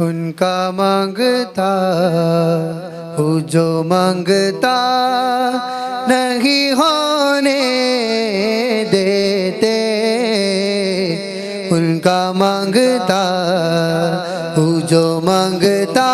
उनका माँगता वो जो माँगता नहीं होने देते। उनका माँगता वो जो माँगता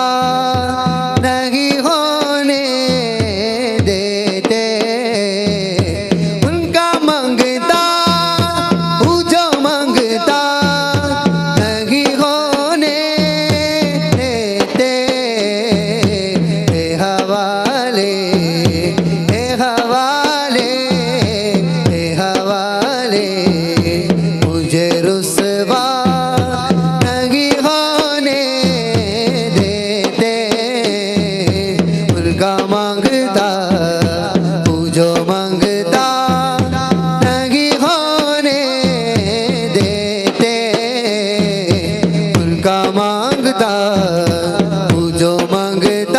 का मांगता पूजो मांगता नहीं होने देते उनका मांगता पूजो मांगता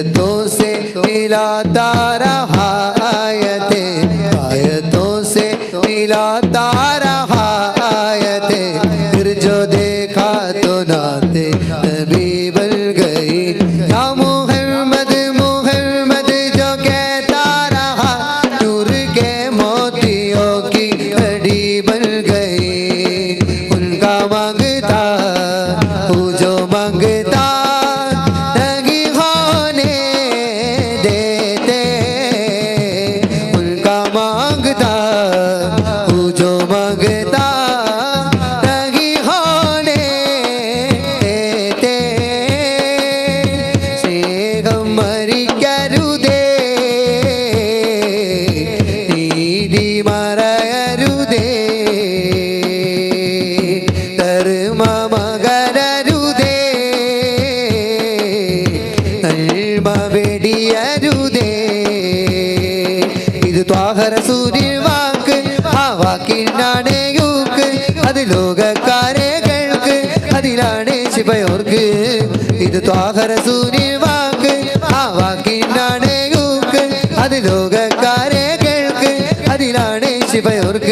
आयतों से मिलाता रहा आयते आयतों से मिलाता रहा आयते। फिर जो देखा तो नाते नबी बन गई। या मोहम्मद, मुहम्मद जो कहता रहा, नूर के मोतियों की घड़ी बन गई। उनका माँगता जो ലോകക്കാരെ കേൾക്ക് അതിലാണ് ശിവയോർക്ക്. ഇത് ത്വാഹരസൂനി വാക്ക് ആ വാക്കിനാണ് യൂക്ക് അത് ലോകക്കാരെ കേൾക്ക് അതിലാണ് ശിവയോർക്ക്.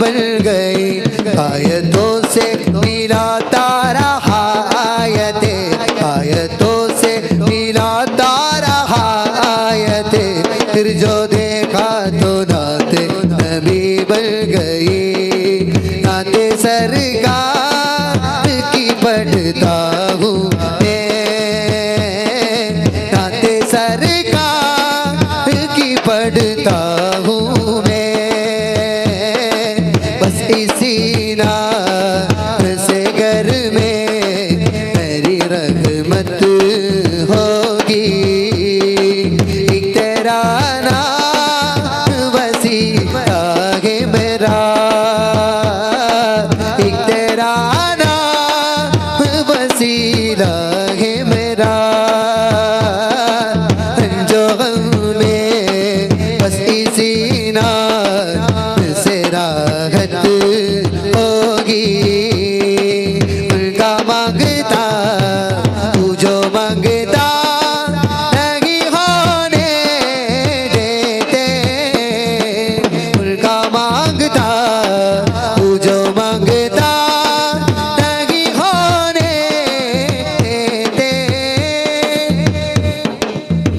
बन गई आयतों से मिला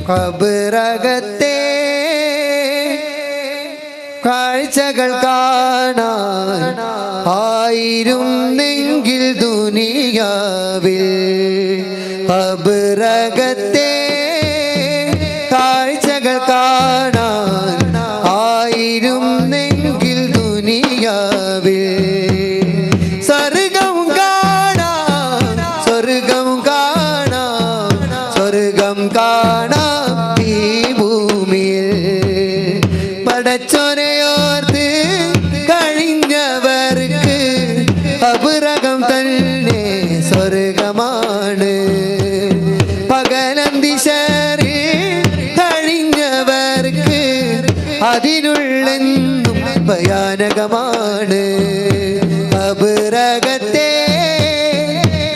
കബറകത്തെ കാഴ്ചകൾ കാണാൻ ആയിരുന്നെങ്കിൽ ദുനിയാവിൽ കബറക പടച്ചോനെയോർത്ത് കഴിഞ്ഞവർക്ക് അപുരകം തന്നെ സ്വർഗമാണ്. പകലന്തിശറി കഴിഞ്ഞവർക്ക് അതിനുള്ളെന്നും ഭയാനകമാണ്. അപുരകത്തെ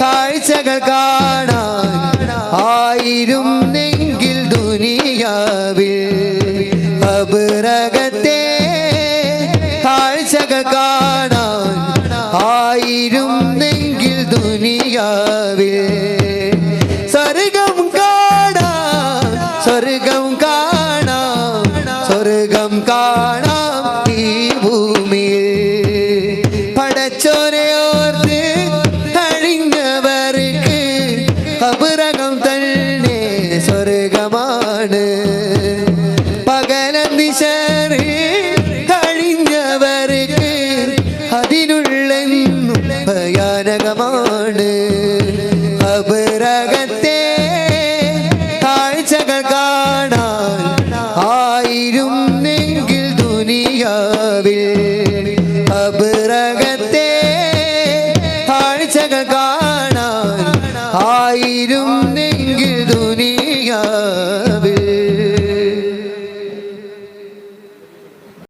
കാഴ്ചകൾ കാണാൻ ആയിരുന്നെങ്കിൽ ദുനിയാവിൽ ഭയാനകമാണ്. അപരകത്തെ കാഴ്ചകൾ കാണാൻ ആയിരുന്നെങ്കിൽ ദുനിയാവിൽ. അപരക